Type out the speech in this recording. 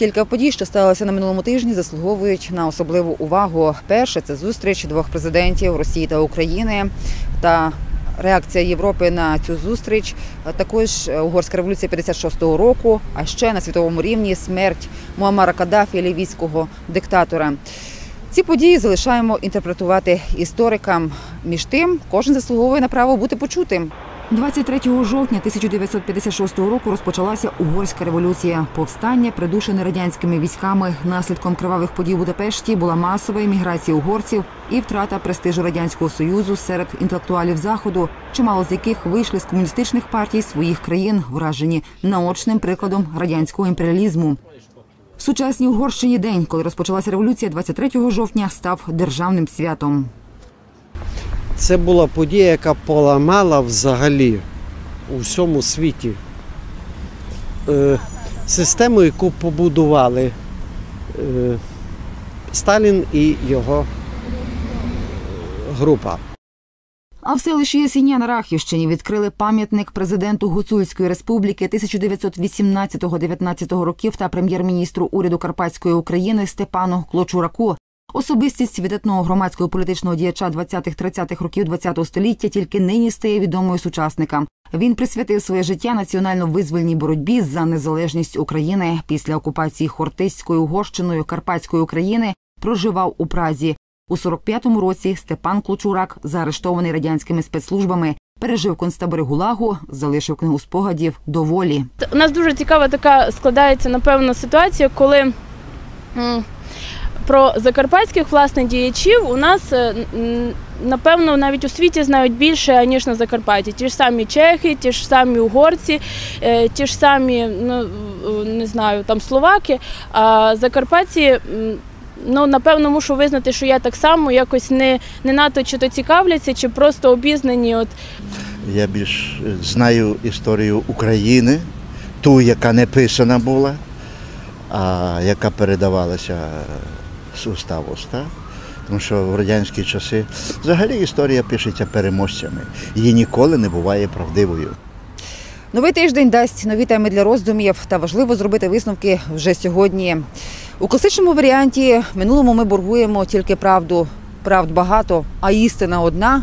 Кілька подій, що сталося на минулому тижні, заслуговують на особливу увагу. Перше це зустріч двох президентів Росії та України та реакція Європи на цю зустріч. Також угорська революція 56-го року, а ще на світовому рівні смерть Муаммара Каддафі, лівійського диктатора. Ці події залишаємо інтерпретувати історикам. Між тим, кожен заслуговує на право бути почутим. 23 жовтня 1956 року розпочалася угорська революція. Повстання, придушене радянськими військами. Наслідком кривавих подій у Будапешті була масова еміграція угорців і втрата престижу радянського союзу серед інтелектуалів заходу, чимало з яких вийшли з комуністичних партій своїх країн, вражені наочним прикладом радянського імперіалізму. В сучасній Угорщині день, коли розпочалася революція, 23 жовтня, став державним святом. Це була подія, яка поламала взагалі у всьому світі е, систему, яку побудували е, Сталін і його група. А в селищі Ясіня на Рахівщині відкрили пам'ятник президенту Гуцульської республіки 1918-19 років та прем'єр-міністру уряду Карпатської України Степану Клочураку. Особистість видатного громадського політичного діяча 20-30-х років ХХ століття тільки нині стає відомою сучасникам. Він присвятив своє життя національно-визвольній боротьбі за незалежність України після окупації Хортиською Угорщиною Карпатської України. Проживав у Празі. У 45-му році Степан Клочурак, заарештований радянськими спецслужбами, пережив концтабори Гулагу, залишив книгу спогадів до волі. У нас дуже цікава така складається, напевно, ситуація, коли про закарпатських власне діячів у нас е, напевно навіть у світі знають більше ніж на Закарпатті. Ті ж самі чехи, ті ж самі угорці, е, ті ж самі, ну е, не знаю, там словаки. А закарпатці. Ну, напевно, мушу визнати, що я так само якось не, не надто чи то цікавляться, чи просто обізнані. От Я більш знаю історію України, ту, яка не писана була, а яка передавалася з Так? Тому що в радянські часи взагалі історія пишеться переможцями. Її ніколи не буває правдивою. Новий тиждень дасть нові теми для роздумів та важливо зробити висновки вже сьогодні. У класичному варіанті минулому ми боргуємо тільки правду. Правд багато, а істина одна.